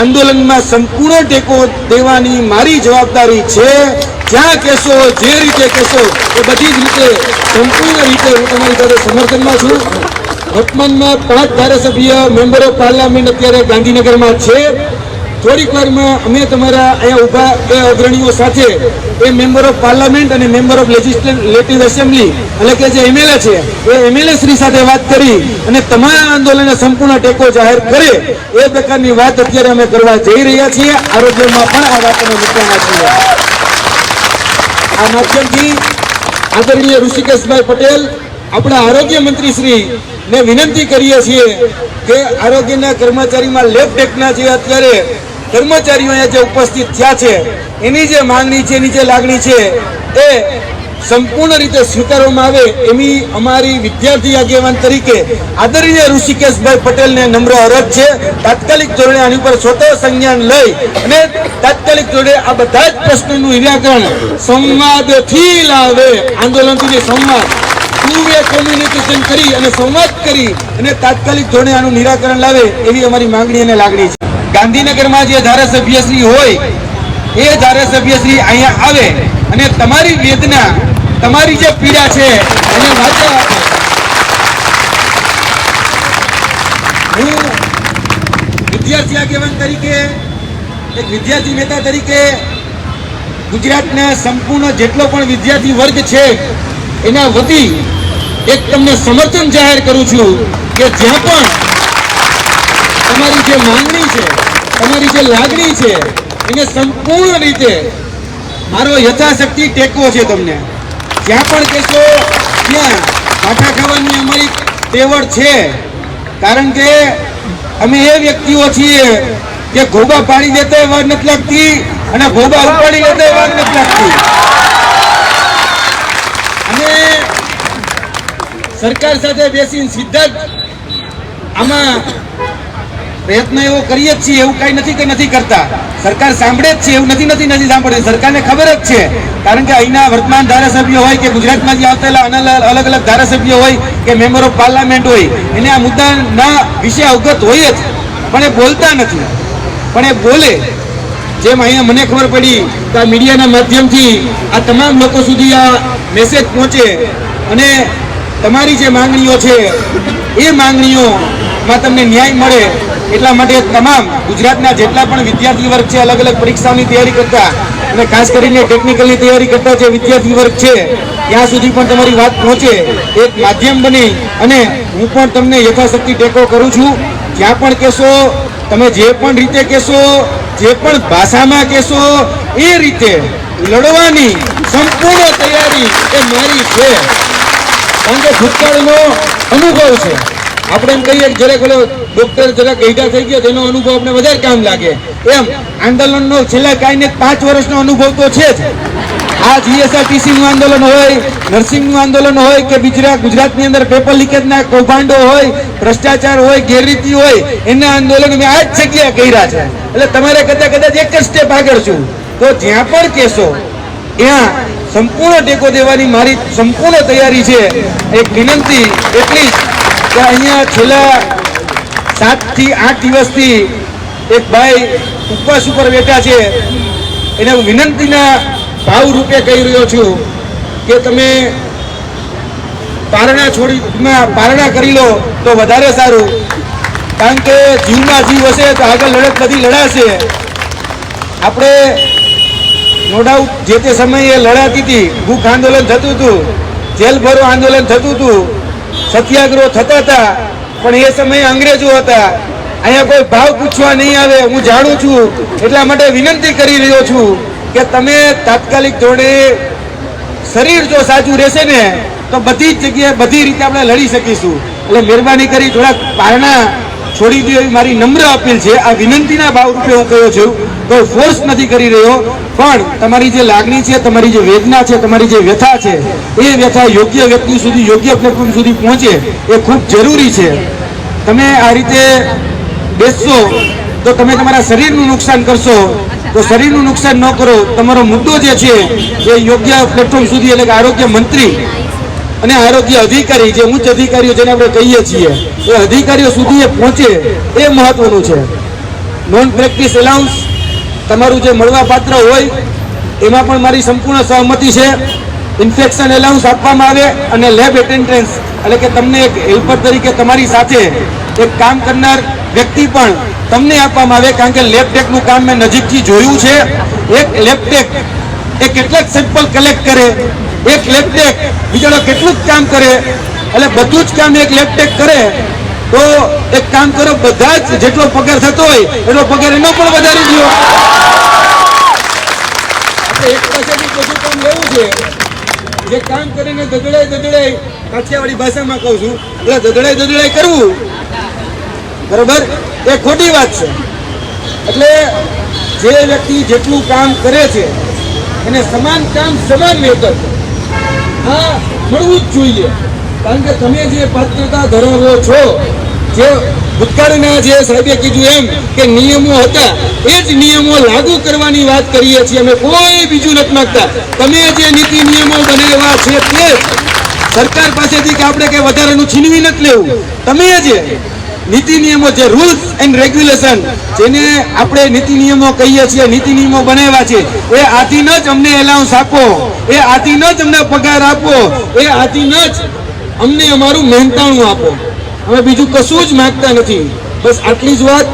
આંદોલનમાં સંપૂર્ણ ટેકો દેવાની મારી જવાબદારી છે. જ્યાં કહેશો, જે રીતે કહેશો, એ બધી જ રીતે, સંપૂર્ણ રીતે હું તમારી સાથે સમર્થનમાં છું. વર્તમાનમાં પાંચ ધારાસભ્ય મેમ્બર ઓફ પાર્લામેન્ટ અત્યારે ગાંધીનગરમાં છે. થોડીક વારમાં અમે તમારા અહીંયા ઊભા બે અગ્રણીઓ સાથે એ મેમ્બર ઓફ પાર્લામેન્ટ અને મેમ્બર ઓફ લેજિસ્લેટિવ એસેમ્બલી એટલે કે જે એમએલએ છે, એ એમએલએ શ્રી સાથે વાત કરી અને તમારા આંદોલનને સંપૂર્ણ ટેકો જાહેર કરે એ પ્રકારની વાત અત્યારે અમે કરવા જઈ રહ્યા છીએ. આરોગ્યમાં પણ આ વાત અમે મૂકવાના છીએ આ માધ્યમથી આદરણીય ઋષિકેશભાઈ પટેલ, આપણા આરોગ્ય મંત્રી શ્રી ને વિનંતી કરીએ છીએ કે આરોગ્યના કર્મચારીમાં લેબ ટેકના જે અત્યારે કર્મચારીઓ અહીંયા જે ઉપસ્થિત થયા છે, એની જે માંગણી છે, એની જે લાગણી છે, એ સંપૂર્ણ રીતે સ્વીકારવામાં આવે એવી અમારી વિદ્યાર્થી આગેવાન તરીકે આદરણીય ઋષિકેશભાઈ પટેલને નમ્ર અરજ છે. તાત્કાલિક ધોરણે આની ઉપર સ્વતઃ સંજ્ઞાન લઈ અને તાત્કાલિક ધોરણે આ બધા જ પ્રશ્નોનું નિરાકરણ સંવાદથી લાવે. આંદોલનથી સંવાદ ટુ વે કોમ્યુનિકેશન કરી અને સંવાદ કરી અને તાત્કાલિક ધોરણે આનું નિરાકરણ લાવે એવી અમારી માંગણી અને લાગણી છે. ગાંધીનગરમાં જે ધારાસભ્યશ્રી હોય, એ ધારાસભ્યશ્રી અહીંયા આવે અને તમારી વેદના, તમારી જે પીડા છે, એને આપે હું વિદ્યાર્થી આગેવાન તરીકે, એક વિદ્યાર્થી નેતા તરીકે ગુજરાતના સંપૂર્ણ જેટલો પણ વિદ્યાર્થી વર્ગ છે, એના વતી એક તમને સમર્થન જાહેર કરું છું કે જ્યાં પણ તમારી જે માંગણી છે તમારી જે લાગણી છે, એને સંપૂર્ણ રીતે મારો યથાશક્તિ ટેકો છે તમને. જ્યાં પણ કહેશો, ત્યાં માથા ખાવાની અમારી તેવડ છે. કારણ કે અમે એ વ્યક્તિઓ છીએ કે ગોબા પાડી દેતા વાર નથી લાગતી અને ગોબા ઉપાડી લેતા વાર નથી લાગતી. અને સરકાર સાથે બેસીને સીધા જ આમાં પ્રયત્ન એવો કરીએ જ છીએ, એવું કઈ નથી કે નથી કરતા. સરકાર સાંભળે જ છે એવું નથી નથી નથી સાંભળતી. સરકારને ખબર જ છે. કારણ કે અહીંના વર્તમાન ધારાસભ્યો હોય કે ગુજરાતમાંથી આવતેલા અલગ અલગ ધારાસભ્યો હોય કે મેમ્બર ઓફ પાર્લામેન્ટ હોય, એને આ મુદ્દાના વિશે અવગત હોય જ. પણ એ બોલતા નથી. પણ એ બોલે. જેમ અહીંયા મને ખબર પડી કે આ મીડિયાના માધ્યમથી આ તમામ લોકો સુધી આ મેસેજ પહોંચે. અને તમારી જે માંગણીઓ છે, એ માંગણીઓમાં તમને ન્યાય મળે. એટલા માટે તમામ ગુજરાતના જેટલા પણ વિદ્યાર્થી વર્ગ છે, અલગ અલગ પરીક્ષાઓની તૈયારી કરતા અને ખાસ કરીને ટેકનિકલની તૈયારી કરતા જે વિદ્યાર્થી વર્ગ છે, ત્યાં સુધી પણ તમારી વાત પહોંચે, એક માધ્યમ બની અને હું પણ તમને યથાશક્તિ ટેકો કરું છું. જ્યાં પણ કહેશો, તમે જે પણ રીતે કહેશો, જે પણ ભાષામાં કહેશો, એ રીતે લડવાની સંપૂર્ણ તૈયારી એ મારી છે. કારણ કે ભૂતકાળનો અનુભવ છે. આપણે એમ કહીએ કે જરાક ઓલો ડોક્ટર જરાક ગઈઢા થઈ ગયો તેનો અનુભવ આપણે વધારે કામ લાગે. એમ, આંદોલનનો છેલ્લા કાંઈ પાંચ વર્ષનો અનુભવ તો છે જ. આ જીએસઆરટીસીનું આંદોલન હોય નર્સિંગનું આંદોલન હોય કે ગુજરાત, ગુજરાતની અંદર પેપર લીકેજના કૌભાંડો હોય, ભ્રષ્ટાચાર હોય, ગેરરીતિ હોય, એના આંદોલન મેં આ જ જગ્યાએ કર્યા છે. એટલે તમારે કદાચ કદાચ એક જ સ્ટેપ આગળ છું. તો જ્યાં પણ કહેશો, ત્યાં સંપૂર્ણ ટેકો દેવાની મારી સંપૂર્ણ તૈયારી છે. એક વિનંતી, એટલી જ કે અહીંયા છેલ્લા સાતથી આઠ દિવસથી એક ભાઈ ઉપવાસ ઉપર બેઠા છે. એને હું વિનંતીના ભાવ રૂપે કહી રહ્યો છું કે તમે પારણા છોડીમાં પારણા કરી લો તો વધારે સારું. કારણ કે જીવમાં જીવ હશે તો આગળ લડત બધી લડાશે. આપણે નો ડાઉટ જે તે સમયે લડાતી હતી, ભૂખ આંદોલન થતું હતું, જેલ ભરો આંદોલન થતું હતું સત્યાગ્રહ થતા હતા, પણ એ સમયે અંગ્રેજો હતા. અહીંયા કોઈ ભાવ પૂછવા નહીં આવે, હું જાણું છું. એટલા માટે વિનંતી કરી રહ્યો છું કે તમે તાત્કાલિક ધોરણે શરીર જો સાચું રહેશે ને, તો બધી જ જગ્યાએ બધી રીતે આપણે લડી શકીશું. એટલે મહેરબાની કરી થોડાક પારણા છોડી દો એવી મારી નમ્ર અપીલ છે. આ વિનંતીના ભાવરૂપે હું કહ્યો છું કોઈ ફોર્સ નથી કરી રહ્યો, પણ તમારી જે લાગણી છે, તમારી જે વેદના છે, તમારી જે વ્યથા છે, એ વ્યથા યોગ્ય વ્યક્તિ સુધી, યોગ્ય પ્લેટફોર્મ સુધી પહોંચે એ ખૂબ જરૂરી છે. તમે આ રીતે બેસશો તો તમે તમારા શરીરનું નુકસાન કરશો. તો શરીરનું નુકસાન ન કરો. તમારો મુદ્દો જે છે, એ યોગ્ય પ્લેટફોર્મ સુધી એટલે કે આરોગ્ય મંત્રી અને આરોગ્ય અધિકારી જે ઉચ્ચ અધિકારીઓ જેને આપણે કહીએ છીએ, એ અધિકારીઓ સુધી એ પહોંચે એ મહત્વનું છે. નોન પ્રેક્ટિસ એલાઉન્સ તમારું જે મળવાપાત્ર હોય, એમાં પણ મારી સંપૂર્ણ સહમતિ છે. ઇન્ફેક્શન એલાઉન્સ આપવામાં આવે અને લેબ એટેન્ડન્સ એટલે કે તમને એક હેલ્પર તરીકે તમારી સાથે એક કામ કરનાર વ્યક્તિ પણ તમને આપવામાં આવે, કારણ કે લેબ ટેકનું કામ મેં નજીકથી જોયું છે. એક લેબ ટેક એ કેટલાક સેમ્પલ કલેક્ટ કરે એક લેપટેક બીજાનો કેટલું જ કામ કરે, એટલે બધું જ કામ એક લેપટેક કરે, તો એક કામ કરો, બધા જ જેટલો પગાર થતો હોય, એટલો પગાર એનો પણ વધારી દો. આપણે એક પાસેથી બધું લેવું છે. જે કામ કરીને દદડાઈ દદડાઈ કાઠિયાવાડી ભાષામાં કહું છું. એટલે દદડાઈ દદડાઈ કરવું. બરોબર? એ ખોટી વાત છે. એટલે જે વ્યક્તિ જેટલું કામ કરે છે, એને સમાન કામ સમાન વેતન. આ મળવું જ જોઈએ. કારણ કે તમે જે પાત્રતા ધરાવો છો, જે ભૂતકાળના જે સાહેબે કીધું એમ કે નિયમો હતા, એ જ નિયમો લાગુ કરવાની વાત કરીએ છીએ. અમે કોઈ બીજું નથી માગતા. તમે જે નીતિ નિયમો બનાવ્યા છે તે સરકાર પાસેથી કે આપણે કઈ વધારાનું છીનવી નથી લેવું. તમે જે નીતિ નિયમો જે રૂલ્સ એન્ડ રેગ્યુલેશન જેને આપણે નીતિ નિયમો કહીએ છીએ, નીતિ નિયમો બનાવ્યા છે, એ આધીન જ અમને એલાઉન્સ આપો. એ આધીન જ અમને પગાર આપો. એ આધીન જ અમને અમારું મહેનતાણું આપો. અમે બીજું કશું જ માગતા નથી. બસ આટલી જ વાત.